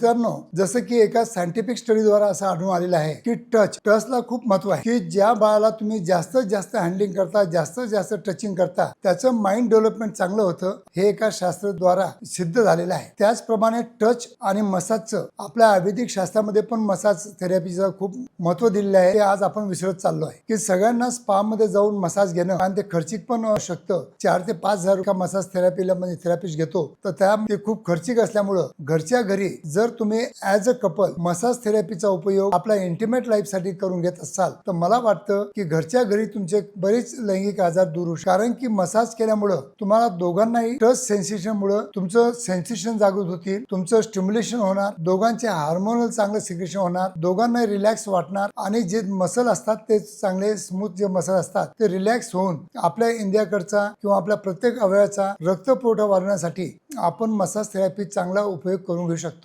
मित्रांनो जसं की एका सायंटिफिक स्टडीद्वारा असं आढळून आलेलं आहे की टच टचला खूप महत्त्व आहे. की ज्या बाळाला तुम्ही जास्तीत जास्त हँडलिंग करता जास्तीत जास्त टचिंग करता त्याचं माइंड डेव्हलपमेंट चांगलं होतं हे एका शास्त्राद्वारा सिद्ध झालेलं आहे. त्याचप्रमाणे टच आणि मसाजचं आपल्या आयुर्वेदिक शास्त्रामध्ये पण मसाज थेरपीचं खूप महत्त्व दिलेलं आहे. ते आज आपण विसरत चाललो आहे. की सगळ्यांना स्पा मध्ये जाऊन मसाज घेणं आणि ते खर्चिक पण शकतं. चार ते पाच हजार रुपये मसाज थेरपीला म्हणजे थेरपिस्ट घेतो. तर त्या खूप खर्चिक असल्यामुळं घरच्या घरी जर जर तुम्ही ऍज अ कपल मसाज थेरपीचा उपयोग आपल्या इंटिमेट लाईफसाठी करून घेत असाल तर मला वाटतं की घरच्या घरी तुमचे बरेच लैंगिक आजार दूर होऊ कारण की मसाज केल्यामुळं तुम्हाला दोघांनाही टच सेन्सेशन मुळे तुमचं सेन्सेशन जागृत होतील तुमचं स्टिम्युलेशन होणार दोघांचे हार्मोनल चांगलं सिक्रेशन होणार दोघांना रिलॅक्स वाटणार आणि जे मसल असतात ते चांगले स्मूथ जे मसल असतात ते रिलॅक्स होऊन आपल्या इंडियाकडचा किंवा आपल्या प्रत्येक अवयवाचा रक्तपुरवठा वाढवण्यासाठी आपण मसाज थेरपी चांगला उपयोग करून घेऊ शकतो.